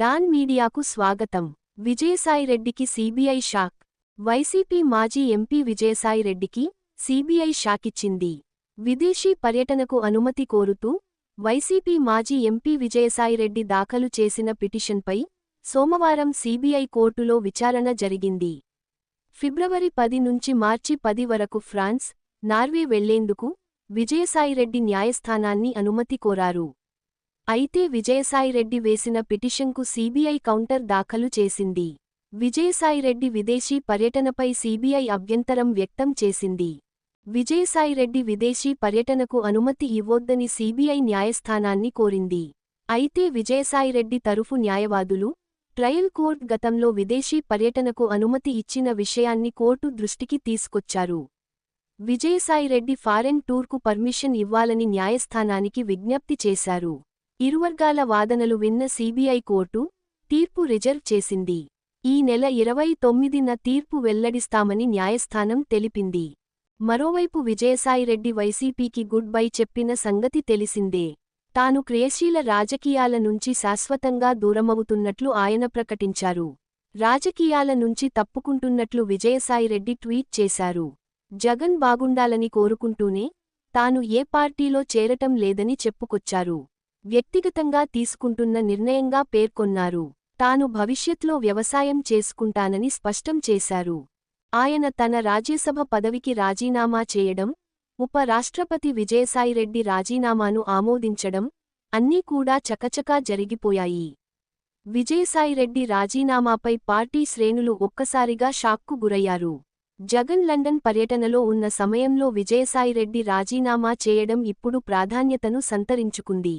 Don మీడియాకు స్వాగతం. విజయసాయిరెడ్డికి సీబీఐ షాక్. వైసీపీ మాజీ ఎంపీ విజయసాయిరెడ్డికి సీబీఐ షాకిచ్చింది. విదేశీ పర్యటనకు అనుమతి కోరుతూ వైసీపీ మాజీ ఎంపీ విజయసాయిరెడ్డి దాఖలు చేసిన పిటిషన్పై సోమవారం సీబీఐ కోర్టులో విచారణ జరిగింది. ఫిబ్రవరి పది నుంచి మార్చి పది వరకు ఫ్రాన్స్ నార్వే వెళ్ళేందుకు విజయసాయిరెడ్డి న్యాయస్థానాన్ని అనుమతి కోరారు. అయితే విజయసాయిరెడ్డి వేసిన పిటిషన్కు సీబీఐ కౌంటర్ దాఖలు చేసింది. విజయసాయిరెడ్డి విదేశీ పర్యటనపై సీబీఐ అభ్యంతరం వ్యక్తం చేసింది. విజయసాయిరెడ్డి విదేశీ పర్యటనకు అనుమతి ఇవ్వొద్దని సీబీఐ న్యాయస్థానాన్ని కోరింది. అయితే విజయసాయిరెడ్డి తరఫు న్యాయవాదులు ట్రయల్ కోర్ట్ గతంలో విదేశీ పర్యటనకు అనుమతి ఇచ్చిన విషయాన్ని కోర్టు దృష్టికి తీసుకొచ్చారు. విజయసాయిరెడ్డి ఫారెన్ టూర్కు పర్మిషన్ ఇవ్వాలని న్యాయస్థానానికి విజ్ఞప్తి చేశారు. ఇరువర్గాల వాదనలు విన్న సీబీఐ కోర్టు తీర్పు రిజర్వ్ చేసింది. ఈ నెల ఇరవై తొమ్మిదిన తీర్పు వెల్లడిస్తామని న్యాయస్థానం తెలిపింది. మరోవైపు విజయసాయిరెడ్డి వైసీపీకి గుడ్ బై చెప్పిన సంగతి తెలిసిందే. తాను క్రియాశీల రాజకీయాల నుంచి శాశ్వతంగా దూరమవుతున్నట్లు ఆయన ప్రకటించారు. రాజకీయాల నుంచి తప్పుకుంటున్నట్లు విజయసాయిరెడ్డి ట్వీట్ చేశారు. జగన్ బాగుండాలని కోరుకుంటూనే తాను ఏ పార్టీలో చేరటం లేదని చెప్పుకొచ్చారు. వ్యక్తిగతంగా తీసుకుంటున్న నిర్ణయంగా పేర్కొన్నారు. తాను భవిష్యత్లో వ్యవసాయం చేసుకుంటానని స్పష్టం చేశారు. ఆయన తన రాజ్యసభ పదవికి రాజీనామా చేయడం ఉప రాష్ట్రపతి విజయసాయిరెడ్డి రాజీనామాను ఆమోదించడం అన్నీ కూడా చకచకా జరిగిపోయాయి. విజయసాయిరెడ్డి రాజీనామాపై పార్టీ శ్రేణులు ఒక్కసారిగా షాక్కు గురయ్యారు. జగన్ లండన్ పర్యటనలో ఉన్న సమయంలో విజయసాయిరెడ్డి రాజీనామా చేయడం ఇప్పుడు ప్రాధాన్యతను సంతరించుకుంది.